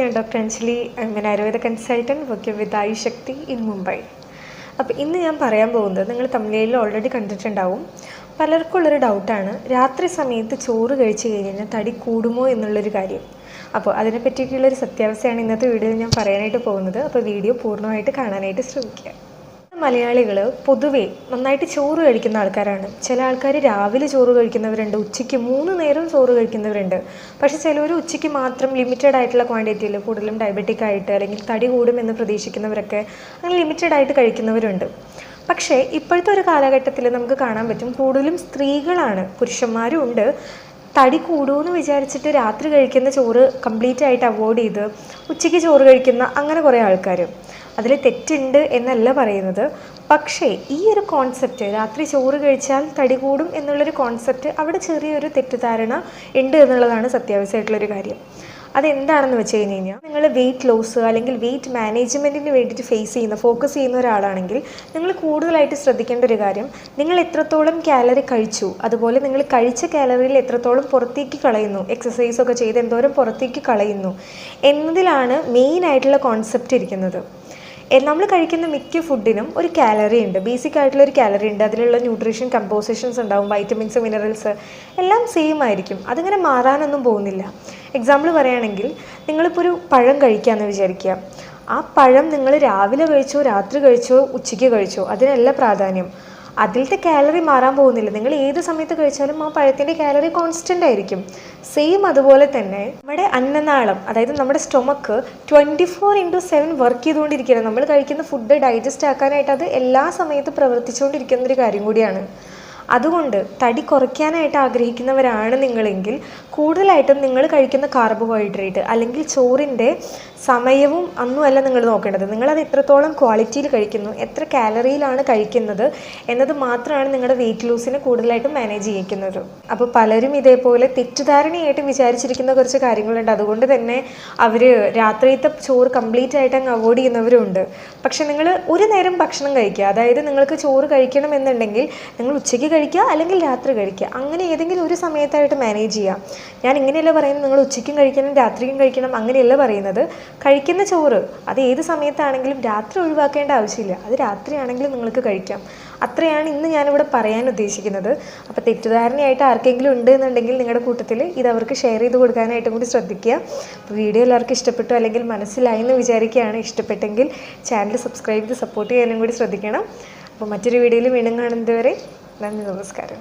ഞാൻ ഡോക്ടർ അഞ്ജലി ഞാൻ Ayurveda consultant working with Ayush Shakti in Mumbai. അപ്പോൾ ഇന്ന് ഞാൻ പറയാൻ പോകുന്നത് നിങ്ങൾ തമിഴിൽ ഓൾറെഡി കണ്ടിട്ടുണ്ടാവും. പലർക്കും ഉള്ളൊരു ഡൗട്ടാണ് രാത്രി സമയത്ത് ചോറ് കഴിച്ചു കഴിഞ്ഞാൽ തടി കൂടുമോ എന്നുള്ളൊരു കാര്യം. അപ്പോൾ അതിനെ പറ്റിയിട്ടുള്ളൊരു സത്യാവസ്ഥയാണ് ഇന്നത്തെ വീഡിയോയിൽ ഞാൻ പറയാനായിട്ട് പോകുന്നത്. അപ്പോൾ വീഡിയോ പൂർണമായിട്ട് കാണാനായിട്ട് ശ്രമിക്കുക. മലയാളികൾ പൊതുവേ നന്നായിട്ട് ചോറ് കഴിക്കുന്ന ആൾക്കാരാണ്. ചില ആൾക്കാർ രാവിലെ ചോറ് കഴിക്കുന്നവരുണ്ട് ഉച്ചയ്ക്ക് മൂന്ന് നേരം ചോറ് കഴിക്കുന്നവരുണ്ട്. പക്ഷെ ചിലർ ഉച്ചയ്ക്ക് മാത്രം ലിമിറ്റഡ് ആയിട്ടുള്ള ക്വാണ്ടിറ്റിയിൽ കൂടുതലും ഡയബറ്റിക് ആയിട്ട് അല്ലെങ്കിൽ തടി കൂടുമെന്ന് പ്രതീക്ഷിക്കുന്നവരൊക്കെ അങ്ങനെ ലിമിറ്റഡ് ആയിട്ട് കഴിക്കുന്നവരുണ്ട്. പക്ഷേ ഇപ്പോഴത്തെ ഒരു കാലഘട്ടത്തിൽ നമുക്ക് കാണാൻ പറ്റും കൂടുതലും സ്ത്രീകളാണ് പുരുഷന്മാരും ഉണ്ട്. തടി കൂടുമെന്ന് വിചാരിച്ചിട്ട് രാത്രി കഴിക്കുന്ന ചോറ് കംപ്ലീറ്റ് ആയിട്ട് അവോയ്ഡ് ചെയ്ത് ഉച്ചയ്ക്ക് ചോറ് കഴിക്കുന്ന അങ്ങനെ കുറേ ആൾക്കാർ അതിൽ തെറ്റുണ്ട് എന്നല്ല പറയുന്നത്. പക്ഷേ ഈ ഒരു കോൺസെപ്റ്റ് രാത്രി ചോറ് കഴിച്ചാൽ തടി കൂടും എന്നുള്ളൊരു കോൺസെപ്റ്റ് അവിടെ ചെറിയൊരു തെറ്റിദ്ധാരണ ഉണ്ട് എന്നുള്ളതാണ് സത്യാവശ്യമായിട്ടുള്ളൊരു കാര്യം. അതെന്താണെന്ന് വെച്ച് കഴിഞ്ഞ് കഴിഞ്ഞാൽ നിങ്ങൾ വെയിറ്റ് ലോസ് അല്ലെങ്കിൽ വെയിറ്റ് മാനേജ്മെന്റിന് വേണ്ടിയിട്ട് ഫേസ് ചെയ്യുന്ന ഫോക്കസ് ചെയ്യുന്ന ഒരാളാണെങ്കിൽ നിങ്ങൾ കൂടുതലായിട്ട് ശ്രദ്ധിക്കേണ്ട ഒരു കാര്യം നിങ്ങൾ എത്രത്തോളം കാലറി കഴിച്ചു അതുപോലെ നിങ്ങൾ കഴിച്ച കാലറിയിൽ എത്രത്തോളം പുറത്തേക്ക് കളയുന്നു എക്സസൈസൊക്കെ ചെയ്ത് എന്തോരം പുറത്തേക്ക് കളയുന്നു എന്നതിലാണ് മെയിൻ ആയിട്ടുള്ള കോൺസെപ്റ്റ് ഇരിക്കുന്നത്. നമ്മൾ കഴിക്കുന്ന മിക്ക ഫുഡിനും ഒരു കാലറി ഉണ്ട്. ബേസിക് ആയിട്ടുള്ള ഒരു കാലറി ഉണ്ട്. അതിലുള്ള ന്യൂട്രീഷൻ കമ്പോസിഷൻസ് ഉണ്ടാവും. വൈറ്റമിൻസ് മിനറൽസ് എല്ലാം സെയിം ആയിരിക്കും. അതിങ്ങനെ മാറാനൊന്നും പോകുന്നില്ല. എക്സാമ്പിൾ പറയുകയാണെങ്കിൽ നിങ്ങളിപ്പോൾ ഒരു പഴം കഴിക്കാമെന്ന് വിചാരിക്കുക. ആ പഴം നിങ്ങൾ രാവിലെ കഴിച്ചോ രാത്രി കഴിച്ചോ ഉച്ചയ്ക്ക് കഴിച്ചോ അതിനല്ല പ്രാധാന്യം. അതിലത്തെ കാലറി മാറാൻ പോകുന്നില്ല. നിങ്ങൾ ഏത് സമയത്ത് കഴിച്ചാലും ആ പഴത്തിന്റെ കാലറി കോൺസ്റ്റന്റ് ആയിരിക്കും. സെയിം അതുപോലെ തന്നെ നമ്മുടെ അന്നനാളം അതായത് നമ്മുടെ stomach twenty four into seven work ചെയ്തുകൊണ്ടിരിക്കുകയാണ്. നമ്മൾ കഴിക്കുന്ന ഫുഡ് ഡൈജസ്റ്റ് ആക്കാനായിട്ട് അത് എല്ലാ സമയത്തും പ്രവർത്തിച്ചുകൊണ്ടിരിക്കുന്ന ഒരു കാര്യം കൂടിയാണ്. അതുകൊണ്ട് തടി കുറയ്ക്കാനായിട്ട് ആഗ്രഹിക്കുന്നവരാണ് നിങ്ങളെങ്കിൽ കൂടുതലായിട്ടും നിങ്ങൾ കഴിക്കുന്ന കാർബോഹൈഡ്രേറ്റ് അല്ലെങ്കിൽ ചോറിന്റെ സമയവും അന്നുമല്ല നിങ്ങൾ നോക്കേണ്ടത്. നിങ്ങളത് എത്രത്തോളം ക്വാളിറ്റിയിൽ കഴിക്കുന്നു എത്ര കാലറിയിലാണ് കഴിക്കുന്നത് എന്നത് മാത്രമാണ് നിങ്ങളുടെ വെയിറ്റ് ലൂസിനെ കൂടുതലായിട്ടും മാനേജ് ചെയ്യിക്കുന്നത്. അപ്പോൾ പലരും ഇതേപോലെ തെറ്റിദ്ധാരണയായിട്ട് വിചാരിച്ചിരിക്കുന്ന കുറച്ച് കാര്യങ്ങളുണ്ട്. അതുകൊണ്ട് തന്നെ അവർ രാത്രിയത്തെ ചോറ് കംപ്ലീറ്റ് ആയിട്ട് അങ്ങ് അവോയ്ഡ് ചെയ്യുന്നവരുണ്ട്. പക്ഷെ നിങ്ങൾ ഒരു നേരം ഭക്ഷണം കഴിക്കുക. അതായത് നിങ്ങൾക്ക് ചോറ് കഴിക്കണം എന്നുണ്ടെങ്കിൽ നിങ്ങൾ ഉച്ചയ്ക്ക് കഴിക്കുക അല്ലെങ്കിൽ രാത്രി കഴിക്കുക. അങ്ങനെ ഏതെങ്കിലും ഒരു സമയത്തായിട്ട് മാനേജ് ചെയ്യാം. ഞാൻ ഇങ്ങനെയല്ല പറയുന്നത്? നിങ്ങൾ ഉച്ചയ്ക്കും കഴിക്കണം രാത്രിയും കഴിക്കണം അങ്ങനെയല്ല പറയുന്നത്. കഴിക്കുന്ന ചോറ് അത് ഏത് സമയത്താണെങ്കിലും രാത്രി ഒഴിവാക്കേണ്ട ആവശ്യമില്ല. അത് രാത്രിയാണെങ്കിലും നിങ്ങൾക്ക് കഴിക്കാം. അത്രയാണ് ഇന്ന് ഞാനിവിടെ പറയാൻ ഉദ്ദേശിക്കുന്നത്. അപ്പോൾ തെറ്റിദ്ധാരണയായിട്ട് ആർക്കെങ്കിലും ഉണ്ട് എന്നുണ്ടെങ്കിൽ നിങ്ങളുടെ കൂട്ടത്തിൽ ഇത് അവർക്ക് ഷെയർ ചെയ്ത് കൊടുക്കാനായിട്ടും കൂടി ശ്രദ്ധിക്കുക. അപ്പോൾ വീഡിയോ എല്ലാവർക്കും ഇഷ്ടപ്പെട്ടു അല്ലെങ്കിൽ മനസ്സിലായി എന്ന് വിചാരിക്കുകയാണ് ഇഷ്ടപ്പെട്ടെങ്കിൽ ചാനൽ സബ്സ്ക്രൈബ് ചെയ്ത് സപ്പോർട്ട് ചെയ്യാനും കൂടി ശ്രദ്ധിക്കണം. അപ്പോൾ മറ്റൊരു വീഡിയോയിൽ വീണ്ടും കാണുന്നത് na minúscara.